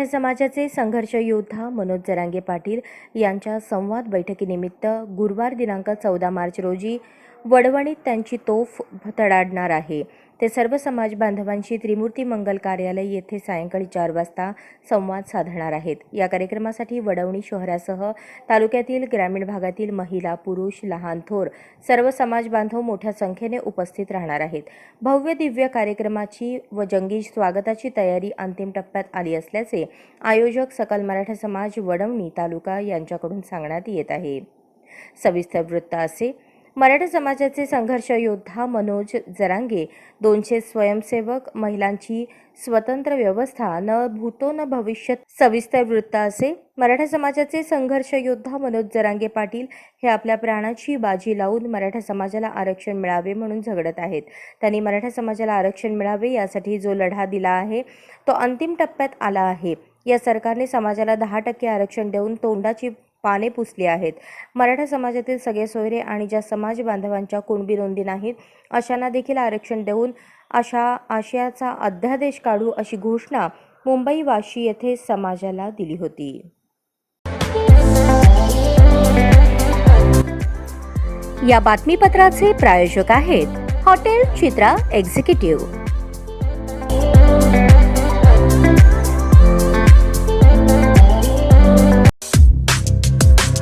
मराठा समाजाचे संघर्ष योद्धा मनोज जरांगे पाटील यांच्या संवाद बैठकीनिमित्त गुरुवार दिनांक चौदा मार्च रोजी वडवणीत त्यांची तोफ तडाडणार आहे. ते सर्व समाज बांधवांशी त्रिमूर्ती मंगल कार्यालय येथे सायंकाळी चार वाजता संवाद साधणार आहेत. या कार्यक्रमासाठी वडवणी शहरासह तालुक्यातील ग्रामीण भागातील महिला पुरुष लहान थोर सर्व समाज बांधव मोठ्या संख्येने उपस्थित राहणार आहेत. भव्य दिव्य कार्यक्रमाची व जंगी स्वागताची तयारी अंतिम टप्प्यात आली असल्याचे आयोजक सकल मराठा समाज वडवणी तालुका यांच्याकडून सांगण्यात येत आहे. सविस्तर वृत्त असे मराठा समाजाचे संघर्ष योद्धा मनोज जरांगे दोनशे स्वयंसेवक महिलांची स्वतंत्र व्यवस्था न भूतो न भविष्य सविस्तर वृत्त असे मराठा समाजाचे संघर्ष योद्धा मनोज जरांगे पाटील हे आपल्या प्राणाची बाजी लावून मराठा समाजाला आरक्षण मिळावे म्हणून झगडत आहेत. त्यांनी मराठा समाजाला आरक्षण मिळावे यासाठी जो लढा दिला आहे तो अंतिम टप्प्यात आला आहे. या सरकारने समाजाला दहा टक्के आरक्षण देऊन तोंडाची पाने पुसली आहेत. मराठा समाजातील सगळे सोयरे आणि ज्या समाज बांधवांच्या कुणबी नोंदी नाहीत अशांना देखील आरक्षण देऊन अशा आशयाचा अध्यादेश काढू अशी घोषणा मुंबई वाशी येथे समाजाला दिली होती. या बातमीपत्राचे प्रायोजक आहेत हॉटेल चित्रा एक्झिक्युटिव्ह.